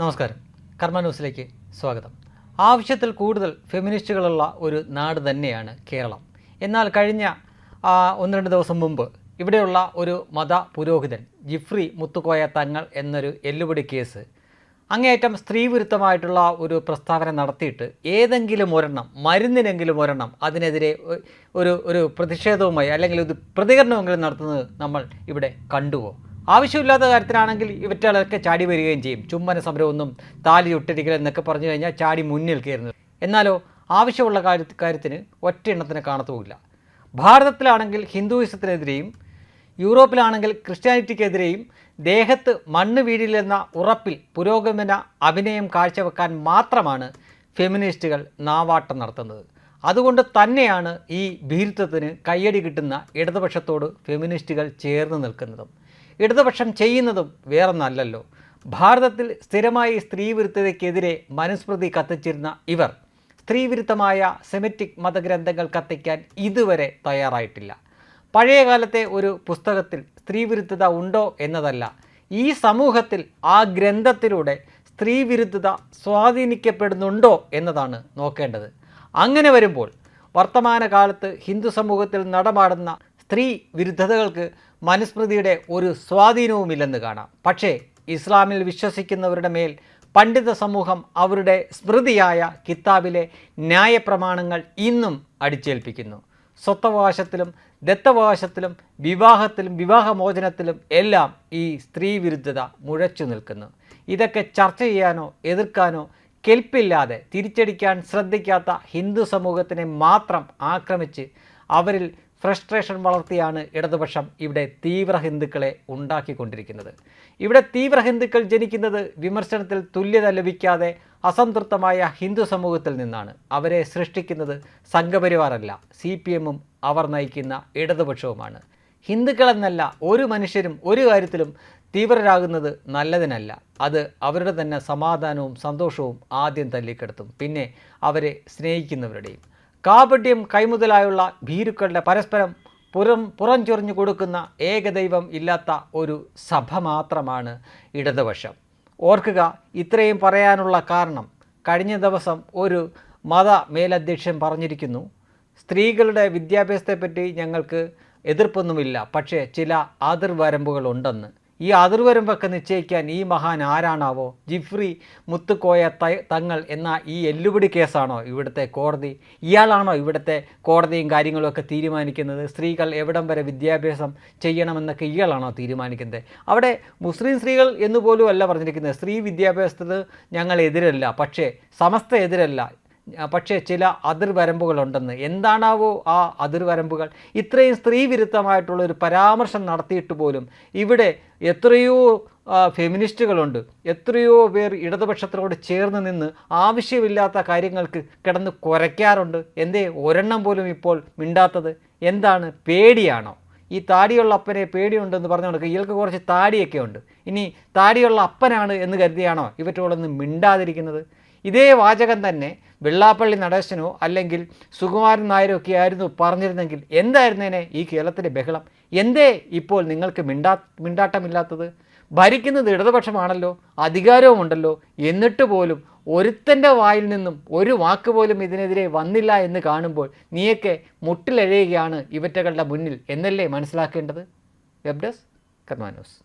നമസ്കാരം. കർമ്മ ന്യൂസിലേക്ക് സ്വാഗതം. ആവശ്യത്തിൽ കൂടുതൽ ഫെമിനിസ്റ്റുകളുള്ള ഒരു നാട് തന്നെയാണ് കേരളം. എന്നാൽ കഴിഞ്ഞ ഒന്ന് രണ്ട് ദിവസം മുമ്പ് ഇവിടെയുള്ള ഒരു മത പുരോഹിതൻ ജിഫ്രി മുത്തുക്കോയ തങ്ങൾ എന്നൊരു എല്ലുപടി കേസ് അങ്ങേയറ്റം സ്ത്രീവിരുദ്ധമായിട്ടുള്ള ഒരു പ്രസ്താവന നടത്തിയിട്ട് ഏതെങ്കിലും ഒരെണ്ണം മരുന്നിനെങ്കിലും ഒരെണ്ണം അതിനെതിരെ ഒരു ഒരു പ്രതിഷേധവുമായി അല്ലെങ്കിൽ ഒരു പ്രതികരണമെങ്കിലും നടത്തുന്നത് നമ്മൾ ഇവിടെ കണ്ടുവോ? ആവശ്യമില്ലാത്ത കാര്യത്തിനാണെങ്കിൽ ഇവറ്റകളൊക്കെ ചാടി വരികയും ചെയ്യും. ചുംബന സമരമൊന്നും താലി ചുട്ടരിക്കൽ എന്നൊക്കെ പറഞ്ഞു കഴിഞ്ഞാൽ ചാടി മുന്നിൽ കയറുന്നത്. എന്നാലോ ആവശ്യമുള്ള കാര്യ കാര്യത്തിന് ഒറ്റ എണ്ണത്തിന് കാണത്തുമില്ല. ഭാരതത്തിലാണെങ്കിൽ ഹിന്ദുയിസത്തിനെതിരെയും യൂറോപ്പിലാണെങ്കിൽ ക്രിസ്ത്യാനിറ്റിക്കെതിരെയും ദേഹത്ത് മണ്ണ് വീഴില്ലെന്ന ഉറപ്പിൽ പുരോഗമന അഭിനയം കാഴ്ചവെക്കാൻ മാത്രമാണ് ഫെമിനിസ്റ്റുകൾ നാവാട്ടം നടത്തുന്നത്. അതുകൊണ്ട് തന്നെയാണ് ഈ ഭീരുത്വത്തിന് കയ്യടി കിട്ടുന്ന ഇടതുപക്ഷത്തോട് ഫെമിനിസ്റ്റുകൾ ചേർന്ന് നിൽക്കുന്നതും. ഇടതുപക്ഷം ചെയ്യുന്നതും വേറൊന്നല്ലല്ലോ. ഭാരതത്തിൽ സ്ഥിരമായി സ്ത്രീവിരുദ്ധതയ്ക്കെതിരെ മനുസ്മൃതി കത്തിച്ചിരുന്ന ഇവർ സ്ത്രീവിരുദ്ധമായ സെമിറ്റിക് മതഗ്രന്ഥങ്ങൾ കത്തിക്കാൻ ഇതുവരെ തയ്യാറായിട്ടില്ല. പഴയകാലത്തെ ഒരു പുസ്തകത്തിൽ സ്ത്രീവിരുദ്ധത ഉണ്ടോ എന്നതല്ല ഈ സമൂഹത്തിൽ ആ ഗ്രന്ഥത്തിലൂടെ സ്ത്രീവിരുദ്ധത സ്വാധീനിക്കപ്പെടുന്നുണ്ടോ എന്നതാണ് നോക്കേണ്ടത്. അങ്ങനെ വരുമ്പോൾ വർത്തമാനകാലത്ത് ഹിന്ദു സമൂഹത്തിൽ നടമാടുന്ന സ്ത്രീ വിരുദ്ധതകൾക്ക് മനുസ്മൃതിയുടെ ഒരു സ്വാധീനവുമില്ലെന്ന് കാണാം. പക്ഷേ ഇസ്ലാമിൽ വിശ്വസിക്കുന്നവരുടെ മേൽ പണ്ഡിത സമൂഹം അവരുടെ സ്മൃതിയായ കിതാബിലെ ന്യായപ്രമാണങ്ങൾ ഇന്നും അടിച്ചേൽപ്പിക്കുന്നു. സ്വത്തവകാശത്തിലും ദത്തവകാശത്തിലും വിവാഹത്തിലും വിവാഹമോചനത്തിലും എല്ലാം ഈ സ്ത്രീ വിരുദ്ധത മുഴച്ചു നിൽക്കുന്നു. ഇതൊക്കെ ചർച്ച ചെയ്യാനോ എതിർക്കാനോ കെൽപ്പില്ലാതെ തിരിച്ചടിക്കാൻ ശ്രദ്ധിക്കാത്ത ഹിന്ദു സമൂഹത്തിനെ മാത്രം ആക്രമിച്ച് അവരിൽ ഫ്രസ്ട്രേഷൻ വളർത്തിയാണ് ഇടതുപക്ഷം ഇവിടെ തീവ്ര ഹിന്ദുക്കളെ ഉണ്ടാക്കിക്കൊണ്ടിരിക്കുന്നത്. ഇവിടെ തീവ്ര ഹിന്ദുക്കൾ ജനിക്കുന്നത് വിമർശനത്തിൽ തുല്യത ലഭിക്കാതെ അസംതൃപ്തമായ ഹിന്ദു സമൂഹത്തിൽ നിന്നാണ്. അവരെ സൃഷ്ടിക്കുന്നത് സംഘപരിവാറല്ല സി പി എമ്മും അവർ നയിക്കുന്ന ഇടതുപക്ഷവുമാണ്. ഹിന്ദുക്കളെന്നല്ല ഒരു മനുഷ്യരും ഒരു കാര്യത്തിലും തീവ്രരാകുന്നത് നല്ലതിനല്ല. അത് അവരുടെ തന്നെ സമാധാനവും സന്തോഷവും ആദ്യം തല്ലിക്കെടുത്തും. പിന്നെ അവരെ സ്നേഹിക്കുന്നവരുടെയും. കാപട്യം കൈമുതലായുള്ള ഭീരുക്കളുടെ പരസ്പരം പുറം പുറംചൊറിഞ്ഞു കൊടുക്കുന്ന ഏകദൈവം ഇല്ലാത്ത ഒരു സഭ മാത്രമാണ് ഇടതുപക്ഷം. ഓർക്കുക ഇത്രയും പറയാനുള്ള കാരണം കഴിഞ്ഞ ദിവസം ഒരു മത മേലധ്യക്ഷൻ പറഞ്ഞിരിക്കുന്നു സ്ത്രീകളുടെ വിദ്യാഭ്യാസത്തെപ്പറ്റി ഞങ്ങൾക്ക് എതിർപ്പൊന്നുമില്ല പക്ഷേ ചില അതിർവരമ്പുകളുണ്ടെന്ന് ഈ അതിർവരമ്പൊക്കെ നിശ്ചയിക്കാൻ ഈ മഹാൻ ആരാണാവോ? ജിഫ്രി മുത്തുക്കോയ തങ്ങൾ എന്ന ഈ എല്ലുപിടി കേസാണോ ഇവിടുത്തെ കോടതി? ഇയാളാണോ ഇവിടുത്തെ കോടതിയും കാര്യങ്ങളുമൊക്കെ തീരുമാനിക്കുന്നത്? സ്ത്രീകൾ എവിടം വരെ വിദ്യാഭ്യാസം ചെയ്യണമെന്നൊക്കെ ഇയാളാണോ തീരുമാനിക്കുന്നത്? അവിടെ മുസ്ലിം സ്ത്രീകൾ എന്ന് പോലും അല്ല പറഞ്ഞിരിക്കുന്നത്. സ്ത്രീ വിദ്യാഭ്യാസത്തിന് ഞങ്ങൾ എതിരല്ല പക്ഷേ സമസ്ത എതിരല്ല. പക്ഷേ ചില അതിർവരമ്പുകളുണ്ടെന്ന്. എന്താണാവോ ആ അതിർവരമ്പുകൾ? ഇത്രയും സ്ത്രീ വിരുദ്ധമായിട്ടുള്ള ഒരു പരാമർശം നടത്തിയിട്ട് പോലും ഇവിടെ എത്രയോ ഫെമിനിസ്റ്റുകളുണ്ട്. എത്രയോ പേർ ഇടതുപക്ഷത്തിനോട് ചേർന്ന് നിന്ന് ആവശ്യമില്ലാത്ത കാര്യങ്ങൾക്ക് കിടന്ന് കുരയ്ക്കാറുണ്ട്. എന്തേ ഒരെണ്ണം പോലും ഇപ്പോൾ മിണ്ടാത്തത്? എന്താണ് പേടിയാണോ? ഈ താടിയുള്ള അപ്പനെ പേടിയുണ്ടെന്ന് പറഞ്ഞു കൊടുക്കുക ഇയാൾക്ക് കുറച്ച് താടിയൊക്കെ ഉണ്ട്. ഇനി താടിയുള്ള അപ്പനാണ് എന്ന് കരുതിയാണോ ഇവറ്റോളൊന്ന് മിണ്ടാതിരിക്കുന്നത്? ഇതേ വാചകം തന്നെ വെള്ളാപ്പള്ളി നടേശനോ അല്ലെങ്കിൽ സുകുമാരൻ നായരോ ഒക്കെ ആയിരുന്നു പറഞ്ഞിരുന്നെങ്കിൽ എന്തായിരുന്നേനെ ഈ കേരളത്തിലെ ബഹളം? എന്തേ ഇപ്പോൾ നിങ്ങൾക്ക് മിണ്ടാ മിണ്ടാട്ടമില്ലാത്തത്? ഭരിക്കുന്നത് ഇടതുപക്ഷമാണല്ലോ അധികാരവുമുണ്ടല്ലോ. എന്നിട്ട് പോലും ഒരുത്തന്റെ വായിൽ നിന്നും ഒരു വാക്ക് പോലും ഇതിനെതിരെ വന്നില്ല എന്ന് കാണുമ്പോൾ നീയൊക്കെ മുട്ടിലഴയുകയാണ് ഇവറ്റകളുടെ മുന്നിൽ എന്നല്ലേ മനസ്സിലാക്കേണ്ടത്? Web desk കർമാനോസ്.